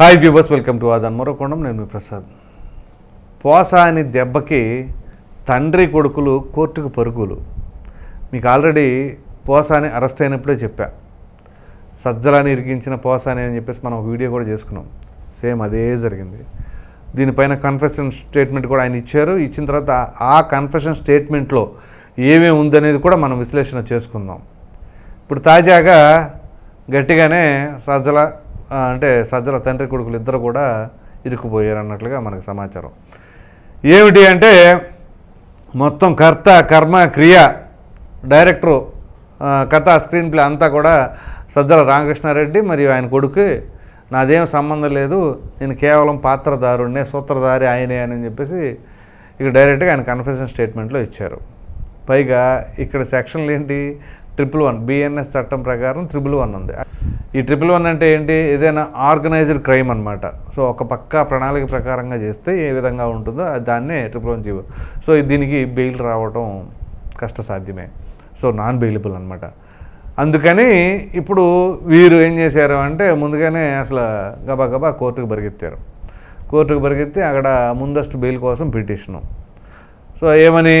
Hi viewers welcome to ఆదాన్ మరోకొండం. నేను మీ ప్రసాద్. పోసాని దెబ్బకి తండ్రి కొడుకులు కోర్టుకు పరుగులు. మీకు ఆల్రెడీ పోసాని అరెస్ట్ అయినప్పుడే చెప్పా. సజ్జలాన్ని ఇరికించిన పోసాని అని చెప్పేసి మనం ఒక వీడియో కూడా చేసుకున్నాం. సేమ్ అదే జరిగింది. దీనిపైన కన్ఫెషన్ స్టేట్మెంట్ కూడా ఆయన ఇచ్చారు. ఇచ్చిన తర్వాత ఆ కన్ఫెషన్ స్టేట్మెంట్లో ఏమేమి ఉందనేది కూడా మనం విశ్లేషణ చేసుకుందాం. ఇప్పుడు తాజాగా గట్టిగానే సజ్జల అంటే సజ్జల తండ్రి కొడుకులు ఇద్దరు కూడా ఇరుక్కుపోయారు అన్నట్లుగా మనకు సమాచారం. ఏమిటి అంటే మొత్తం కర్త కర్మ క్రియ డైరెక్టరు కథ స్క్రీన్ ప్లే అంతా కూడా సజ్జల రామకృష్ణారెడ్డి మరియు ఆయన కొడుకు. నాదేం సంబంధం లేదు. నేను కేవలం పాత్రదారుణ్ణే సూత్రధారి ఆయనే అని చెప్పేసి ఇక డైరెక్ట్గా ఆయన కన్ఫెషన్ స్టేట్మెంట్లో ఇచ్చారు. పైగా ఇక్కడ సెక్షన్లు ఏంటి ట్రిపుల్ వన్ బిఎన్ఎస్ చట్టం ప్రకారం ట్రిపుల్ వన్ ఉంది. ఈ ట్రిపుల్ వన్ అంటే ఏంటి? ఏదైనా ఆర్గనైజ్డ్ క్రైమ్ అనమాట సో ఒక పక్క ప్రణాళిక ప్రకారంగా చేస్తే ఏ విధంగా ఉంటుందో దాన్నే ట్రిపుల్ వన్ జీవో. సో దీనికి బెయిల్ రావడం కష్టసాధ్యమే. సో నాన్ బెయిలబుల్ అనమాట అందుకని ఇప్పుడు వీరు ఏం చేశారు అంటే ముందుగానే అసలు గబా గబా కోర్టుకు పరిగెత్తారు. కోర్టుకు పరిగెత్తి అక్కడ ముందస్తు బెయిల్ కోసం పిటిషను. సో ఏమని?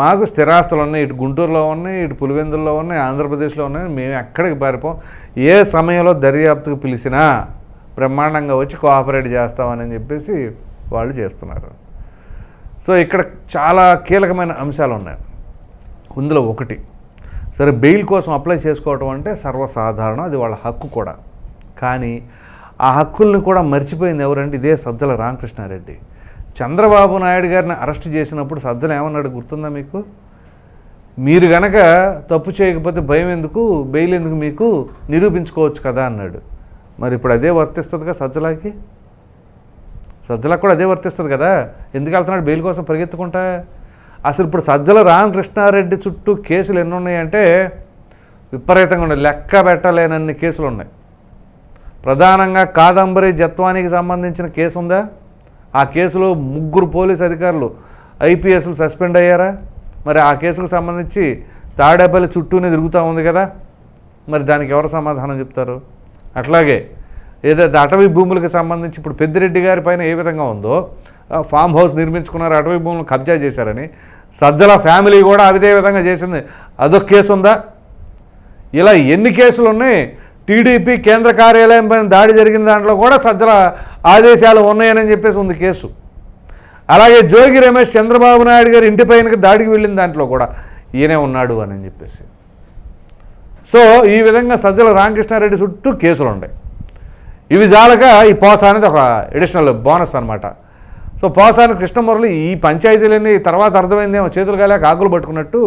మాకు స్థిరాస్తులు ఉన్నాయి. ఇటు గుంటూరులో ఉన్నాయి ఇటు పులివెందుల్లో ఉన్నాయి ఆంధ్రప్రదేశ్లో ఉన్నాయి. మేము ఎక్కడికి పారిపోం. ఏ సమయంలో దర్యాప్తుకు పిలిచినా బ్రహ్మాండంగా వచ్చి కోఆపరేట్ చేస్తామని చెప్పేసి వాళ్ళు చేస్తున్నారు. సో ఇక్కడ చాలా కీలకమైన అంశాలు ఉన్నాయి. ఇందులో ఒకటి సరే బెయిల్ కోసం అప్లై చేసుకోవటం అంటే సర్వసాధారణం. అది వాళ్ళ హక్కు కూడా. కానీ ఆ హక్కుల్ని కూడా మర్చిపోయింది ఎవరంటే ఇదే సజ్జల రామకృష్ణారెడ్డి. చంద్రబాబు నాయుడు గారిని అరెస్ట్ చేసినప్పుడు సజ్జలు ఏమన్నాడు గుర్తుందా మీకు? మీరు గనక తప్పు చేయకపోతే భయం ఎందుకు? బెయిల్ ఎందుకు మీకు? నిరూపించుకోవచ్చు కదా అన్నాడు. మరి ఇప్పుడు అదే వర్తిస్తుందిగా సజ్జలకి? సజ్జలకు కూడా అదే వర్తిస్తుంది కదా? ఎందుకు వెళ్తున్నాడు బెయిల్ కోసం పరిగెత్తుకుంటా? అసలు ఇప్పుడు సజ్జల రామకృష్ణారెడ్డి చుట్టూ కేసులు ఎన్ని ఉన్నాయంటే విపరీతంగా ఉన్నాయి. లెక్క పెట్టలేనన్ని కేసులు ఉన్నాయి. ప్రధానంగా కాదంబరి జత్వానికి సంబంధించిన కేసు ఉందా ఆ కేసులో ముగ్గురు పోలీస్ అధికారులు ఐపీఎస్లు సస్పెండ్ అయ్యారా? మరి ఆ కేసుకు సంబంధించి తాడేపల్లి చుట్టూనే తిరుగుతూ ఉంది కదా? మరి దానికి ఎవరు సమాధానం చెప్తారు? అట్లాగే ఏదైతే అటవీ భూములకు సంబంధించి ఇప్పుడు పెద్దిరెడ్డి గారి పైన ఏ విధంగా ఉందో ఆ ఫామ్ హౌస్ నిర్మించుకున్నారు అటవీ భూములను కబ్జా చేశారని సజ్జల ఫ్యామిలీ కూడా అదే విధంగా చేసింది. అదొక కేసు ఉందా ఇలా ఎన్ని కేసులు ఉన్నాయి టీడీపీ కేంద్ర కార్యాలయం పైన దాడి జరిగిన దాంట్లో కూడా సజ్జల ఆదేశాలు ఉన్నాయని చెప్పేసి ఉంది కేసు. అలాగే జోగి రమేష్ చంద్రబాబు నాయుడు గారి ఇంటి పైనకి దాడికి వెళ్ళిన దాంట్లో కూడా ఈయనే ఉన్నాడు అని చెప్పేసి. సో ఈ విధంగా సజ్జల రామకృష్ణారెడ్డి చుట్టూ కేసులు ఉన్నాయి. ఇవి జాలక ఈ పోసా అనేది ఒక ఎడిషనల్ బోనస్ అనమాట సో పోసాని కృష్ణమురళి ఈ పంచాయతీలన్నీ తర్వాత అర్థమైందేమో చేతులు కాలేక ఆకులు పట్టుకున్నట్టు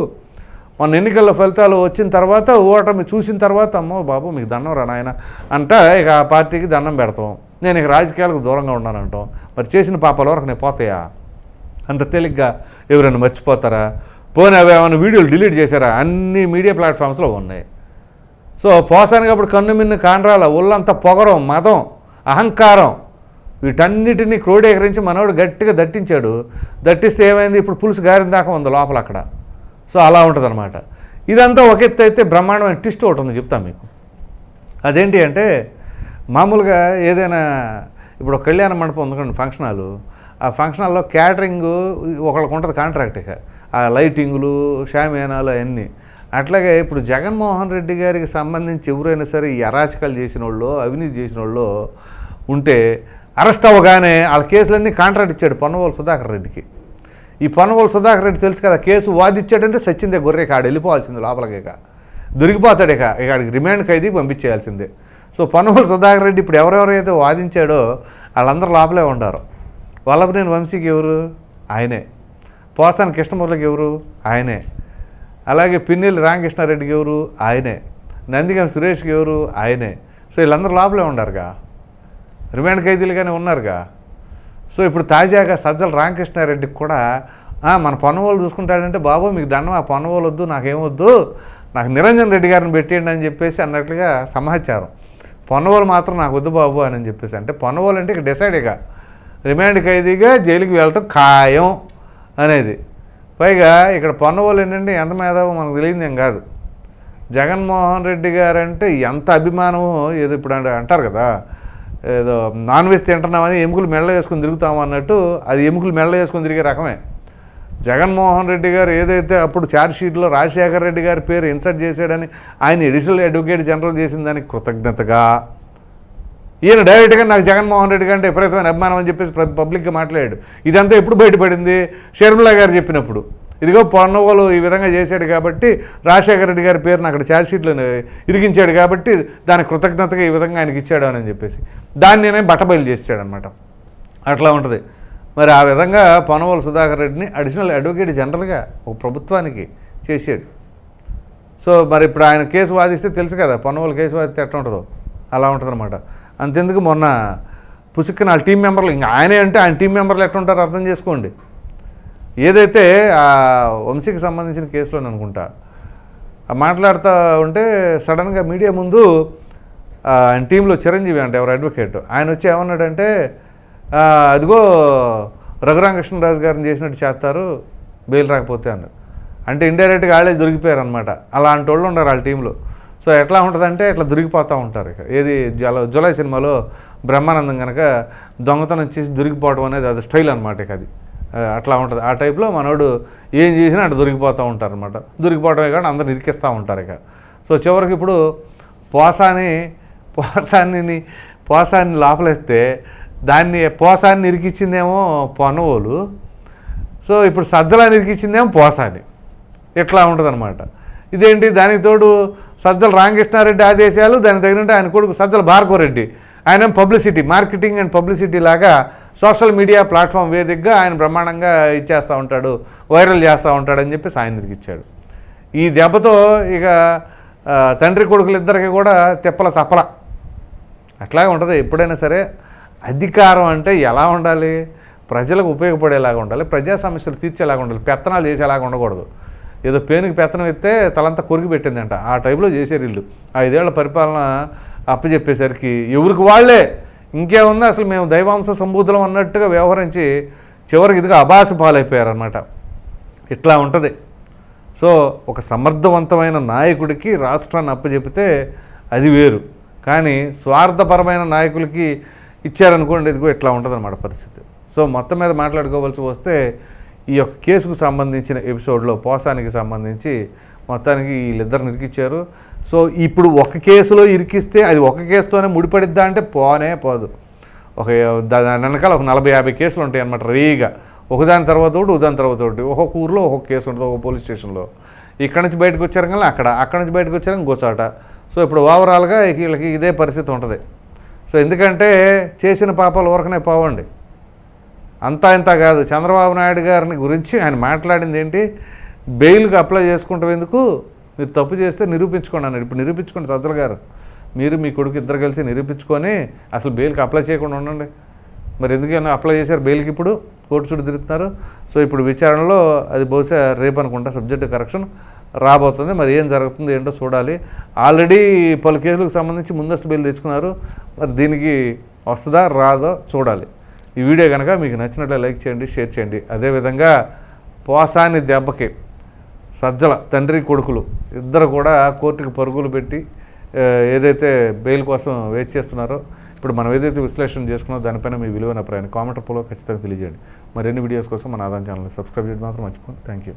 మొన్న ఎన్నికల్లో ఫలితాలు వచ్చిన తర్వాత ఓటమి చూసిన తర్వాత అమ్మో బాబు మీకు దండం రా నాయన అంట ఇక ఆ పార్టీకి దండం పెడతాం. నేను ఇక రాజకీయాలకు దూరంగా ఉన్నానంటాం. మరి చేసిన పాపాల వరకు నేను పోతాయా? అంత తేలిగ్గా ఎవరైనా మర్చిపోతారా? పోనీ అవి ఏమైనా వీడియోలు డిలీట్ చేశారా? అన్ని మీడియా ప్లాట్ఫామ్స్లో ఉన్నాయి. సో పోసానికి అప్పుడు కన్ను మిన్ను కాండ్రాల ఒళ్ళంతా పొగరం మదం అహంకారం వీటన్నిటినీ క్రోడీకరించి మనవాడు గట్టిగా దట్టించాడు. దట్టిస్తే ఏమైంది? ఇప్పుడు పులుసు గారిన దాకా ఉంది లోపల అక్కడ. సో అలా ఉంటుంది అనమాట ఇదంతా ఒక ఎత్తు అయితే బ్రహ్మాండమైన ట్విస్ట్ ఒకటి ఉంది చెప్తాను మీకు. అదేంటి అంటే మామూలుగా ఏదైనా ఇప్పుడు ఒక కళ్యాణ మండపం ఉందనుకోండి ఫంక్షన్ హాలు. ఆ ఫంక్షన్ హాల్లో క్యాటరింగ్ ఒకళ్ళకు ఉంటుంది కాంట్రాక్ట్ ఇక. ఆ లైటింగులు షామియానాలు అవన్నీ అట్లాగే ఇప్పుడు జగన్మోహన్ రెడ్డి గారికి సంబంధించి ఎవరైనా సరే ఈ అరాచకాలు చేసిన వాళ్ళు అవినీతి చేసిన వాళ్ళు ఉంటే అరెస్ట్ అవ్వగానే వాళ్ళ కేసులన్నీ కాంట్రాక్ట్ ఇచ్చాడు పొన్నవోలు సుధాకర్ రెడ్డికి. ఈ పొన్నవోలు సుధాకర్ రెడ్డి తెలుసు కదా కేసు వాదిచ్చాడంటే సచ్చిందే గొర్రెక ఇక ఆడు వెళ్ళిపోవాల్సింది లోపలికి ఇక. దొరికిపోతాడు ఇక ఇక ఆడికి రిమాండ్ ఖైదీ పంపించేయాల్సిందే. సో పొన్నవోలు సుధాకర్ రెడ్డి ఇప్పుడు ఎవరెవరైతే వాదించాడో వాళ్ళందరూ లోపలే ఉండారు. వల్లభనేని వంశీకి ఎవరు? ఆయనే. పోసాని కృష్ణమురళికి ఎవరు? ఆయనే. అలాగే పిన్నెల్లి రామకృష్ణారెడ్డికి ఎవరు? ఆయనే. నందిగం సురేష్కి ఎవరు? ఆయనే. సో వీళ్ళందరూ లోపలే ఉండారుగా. రిమాండ్ ఖైదీలుగానే ఉన్నారుగా. సో ఇప్పుడు తాజాగా సజ్జల రామకృష్ణారెడ్డికి కూడా మన పొన్నవోలు చూసుకుంటాడంటే బాబు మీకు దండం ఆ పొన్నవోలు వద్దు నాకేమొద్దు నాకు నిరంజన్ రెడ్డి గారిని పెట్టేయండి అని చెప్పేసి అన్నట్లుగా సమాచారం. పొన్నవోలు మాత్రం నాకు వద్దు బాబు అని చెప్పేసి. అంటే పొన్నవోలు అంటే ఇక డిసైడ్ ఇక. రిమాండ్ ఖైదీగా జైలుకి వెళ్ళటం ఖాయం అనేది. పైగా ఇక్కడ పొన్నవోలు ఏంటంటే ఎంత మేధావో మనకు తెలియదు కాదు. జగన్మోహన్ రెడ్డి గారు అంటే ఎంత అభిమానమో ఏదో ఇప్పుడు అంటే అంటారు కదా. ఏదో నాన్ వెజ్ తింటున్నామని ఎముకలు మెళ్ళ వేసుకొని తిరుగుతాము అన్నట్టు అది ఎముకలు మెళ్ళ వేసుకొని తిరిగే రకమే. జగన్మోహన్ రెడ్డి గారు ఏదైతే అప్పుడు ఛార్జ్షీట్లో రాజశేఖర రెడ్డి గారి పేరు ఇన్సర్ట్ చేశాడని ఆయన ఎడిషనల్ అడ్వకేట్ జనరల్ చేసిన దానికి కృతజ్ఞతగా. ఈయన డైరెక్ట్గా నాకు జగన్మోహన్ రెడ్డి కంటే విపరీతమైన అభిమానం అని చెప్పేసి ప్ర- పబ్లిక్గా మాట్లాడాడు. ఇదంతా ఎప్పుడు బయటపడింది? షర్మిలా గారు చెప్పినప్పుడు. ఇదిగో పొన్నవోలు ఈ విధంగా చేశాడు కాబట్టి రాజశేఖర రెడ్డి గారి పేరును అక్కడ ఛార్జ్షీట్లో ఇరిగించాడు కాబట్టి దానికి కృతజ్ఞతగా ఈ విధంగా ఆయనకి ఇచ్చాడు అని చెప్పేసి. దాన్ని నేనే బట్టబయలు చేసాడనమాట అట్లా ఉంటుంది. మరి ఆ విధంగా పొనవోలు సుధాకర్ రెడ్డిని అడిషనల్ అడ్వకేట్ జనరల్గా ఒక ప్రభుత్వానికి చేసాడు సో మరి ఇప్పుడు ఆయన కేసు వాదిస్తే తెలుసు కదా పొన్నవోలు కేసు వాదిస్తే ఎట్లా ఉంటుందో? అలా ఉంటుందన్నమాట. అంతెందుకు మొన్న పుసుక్కి నా టీం మెంబర్లు ఇంకా ఆయనే అంటే ఆయన టీం మెంబర్లు ఎట్లా ఉంటారో అర్థం చేసుకోండి. ఏదైతే ఆ వంశీకి సంబంధించిన కేసులో అనుకుంటా మాట్లాడుతూ ఉంటే సడన్గా మీడియా ముందు ఆయన టీంలో చిరంజీవి అంటే ఎవరు అడ్వకేట్. ఆయన వచ్చి ఏమన్నాడంటే అదిగో రఘురామకృష్ణరాజు గారిని చేసినట్టు చేస్తారు బెయిల్ రాకపోతే అన్నారు. అంటే ఇండైరెక్ట్గా వాళ్ళే దొరికిపోయారు అనమాట అలాంటి వాళ్ళు ఉన్నారు వాళ్ళ టీంలో. సో ఎట్లా ఉంటుందంటే ఇట్లా దొరికిపోతూ ఉంటారు ఇక. ఏది జల జులై సినిమాలో బ్రహ్మానందం కనుక దొంగతనం చేసి దొరికిపోవడం అనేది అది స్టైల్ అనమాట ఇక అది. అట్లా ఉంటుంది. ఆ టైప్లో మనోడు ఏం చేసినా అటు దొరికిపోతూ ఉంటారు అనమాట దొరికిపోవడమే కానీ అందరు ఇరికిస్తూ ఉంటారు ఇక. సో చివరికి ఇప్పుడు పోసాని పోసాన్ని పోసాన్ని లోపలెత్తే దాన్ని పోసాన్ని ఇరికిచ్చిందేమో పొనవోలు. సో ఇప్పుడు సజ్జలాన్ని ఇరికిచ్చిందేమో పోసాని. ఇట్లా ఉంటుందన్నమాట. ఇదేంటి? దానికి తోడు సజ్జల రామకృష్ణారెడ్డి ఆదేశాలు దానికి తగినట్టు ఆయన కొడుకు సజ్జల భార్గవరెడ్డి. ఆయన పబ్లిసిటీ మార్కెటింగ్ అండ్ పబ్లిసిటీ లాగా సోషల్ మీడియా ప్లాట్ఫామ్ వేదికగా ఆయన బ్రహ్మాండంగా ఇచ్చేస్తూ ఉంటాడు వైరల్ చేస్తూ ఉంటాడు అని చెప్పేసి ఆయన ఇచ్చాడు. ఈ దెబ్బతో ఇక తండ్రి కొడుకులిద్దరికి కూడా తిప్పల తప్పల. అట్లాగే ఉంటుంది. ఎప్పుడైనా సరే అధికారం అంటే ఎలా ఉండాలి? ప్రజలకు ఉపయోగపడేలాగా ఉండాలి. ప్రజా సమస్యలు తీర్చేలాగా ఉండాలి. పెత్తనాలు చేసేలాగా ఉండకూడదు. ఏదో పేనుకి పెత్తనం ఎత్తే తలంతా కొరికి పెట్టిందంట. ఆ టైంలో చేశారు వీళ్ళు. ఐదేళ్ళ పరిపాలన అప్పచెప్పేసరికి ఎవరికి వాళ్ళే? ఇంకేముంది? అసలు మేము దైవాంశ సంబూతులం అన్నట్టుగా వ్యవహరించి చివరికి ఇదిగా అబాస పాలైపోయారనమాట ఇట్లా ఉంటుంది. సో ఒక సమర్థవంతమైన నాయకుడికి రాష్ట్రాన్ని అప్పచెపితే అది వేరు. కానీ స్వార్థపరమైన నాయకులకి ఇచ్చారనుకోండి ఇదిగో ఇట్లా ఉంటుందన్నమాట పరిస్థితి. సో మొత్తం మీద మాట్లాడుకోవాల్సి వస్తే ఈ యొక్క కేసుకు సంబంధించిన ఎపిసోడ్లో పోసానికి సంబంధించి మొత్తానికి వీళ్ళిద్దరు నిరికిచ్చారు సో ఇప్పుడు ఒక కేసులో ఇరికిస్తే అది ఒక కేసుతోనే ముడిపడిద్దా అంటే పోనే పోదు. ఒక దా- దాని వెనకాల ఒక నలభై యాభై కేసులు ఉంటాయి అన్నమాట రీగా ఒకదాని తర్వాత ఒకటి ఒకదాని తర్వాత ఒకటి. ఒక్కొక్క ఊర్లో ఒక్కొక్క కేసు ఉంటుంది ఒక పోలీస్ స్టేషన్లో. ఇక్కడ నుంచి బయటకు వచ్చారు కానీ అక్కడ అక్కడ నుంచి బయటకు వచ్చారు ఇంకో సో ఇప్పుడు ఓవరాల్గా వీళ్ళకి ఇదే పరిస్థితి ఉంటుంది. సో ఎందుకంటే చేసిన పాపాలు ఊరకనే పోవండి. అంతా ఇంత కాదు. చంద్రబాబు నాయుడు గారిని గురించి ఆయన మాట్లాడింది ఏంటి? బెయిల్కి అప్లై చేసుకుంటాం ఎందుకు? మీరు తప్పు చేస్తే నిరూపించుకోండి అన్నాడు. ఇప్పుడు నిరూపించుకోండి సజ్జల గారు. మీరు మీ కొడుకు ఇద్దరు కలిసి నిరూపించుకొని అసలు బెయిల్కి అప్లై చేయకుండా ఉండండి. మరి ఎందుకైనా అప్లై చేశారు బెయిల్కి ఇప్పుడు? కోర్టు చుట్టూ తిరుగుతున్నారు. సో ఇప్పుడు విచారణలో అది బహుశా రేపు అనుకుంటా సబ్జెక్టు కరెక్షన్ రాబోతుంది. మరి ఏం జరుగుతుంది ఏంటో చూడాలి. ఆల్రెడీ పలు కేసులకు సంబంధించి ముందస్తు బెయిల్ తెచ్చుకున్నారు. మరి దీనికి వస్తుందా రాదో చూడాలి. ఈ వీడియో కనుక మీకు నచ్చినట్లే లైక్ చేయండి షేర్ చేయండి. అదేవిధంగా పోసాని దెబ్బకి సజ్జల తండ్రి కొడుకులు ఇద్దరు కూడా కోర్టుకి పరుగులు పెట్టి ఏదైతే బెయిల్ కోసం వెయిట్ చేస్తున్నారో ఇప్పుడు మనం ఏదైతే విశ్లేషణ చేసుకున్నామో దానిపైన మీ విలువైన అభిప్రాయాన్ని కామెంట్ రూపంలో ఖచ్చితంగా తెలియజేయండి. మరిన్ని వీడియోస్ కోసం మన ఆదాయం ఛానల్ని సబ్స్క్రైబ్ చేయడం మాత్రం మర్చిపోండి థ్యాంక్ యూ